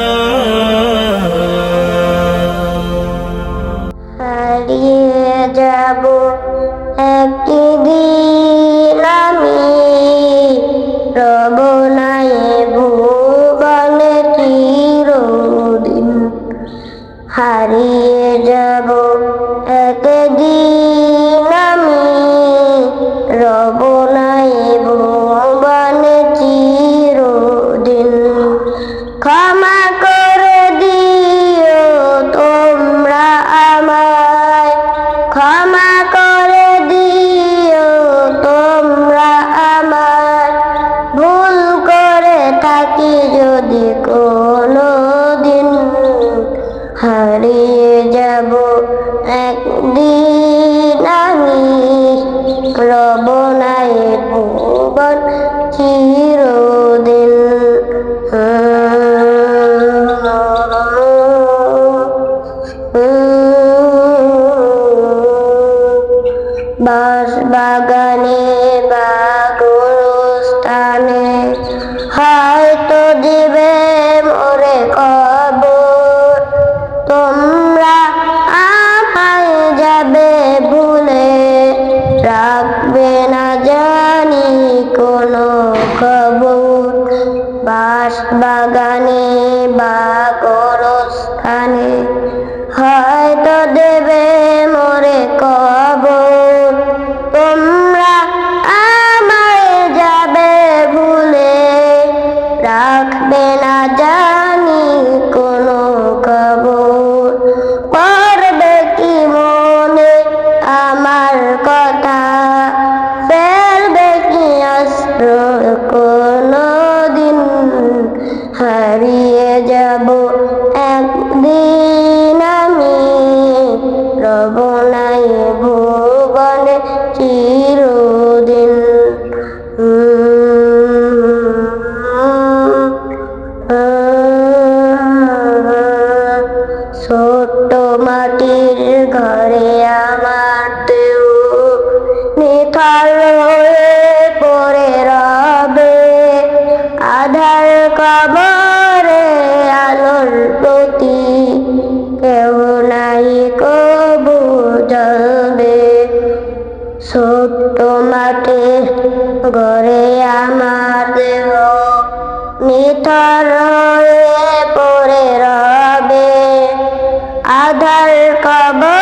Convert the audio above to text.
Oh কোনো দিন হারিয়ে যাব একদিন আমি। রব নাই ভুবন চিরদিন। বাস বাগানে বা স্থানে রাখবে না জানি কোনো খবর বাস বাগানে বা স্থানে হয়তো দেবে মোরে কবর। তোমরা আমায় যাবে ভুলে। রাখবে না জানি যাব একদিন আমি। রব নাই ভুবনে চিরদিন। ছোট্ট মাটির ঘরে আমার কেউ নাই কবু জলবে ছোট্ট মাঠে গড়ে আমার দেহ, নিথর হয়ে পড়ে রবে। আধার কবরে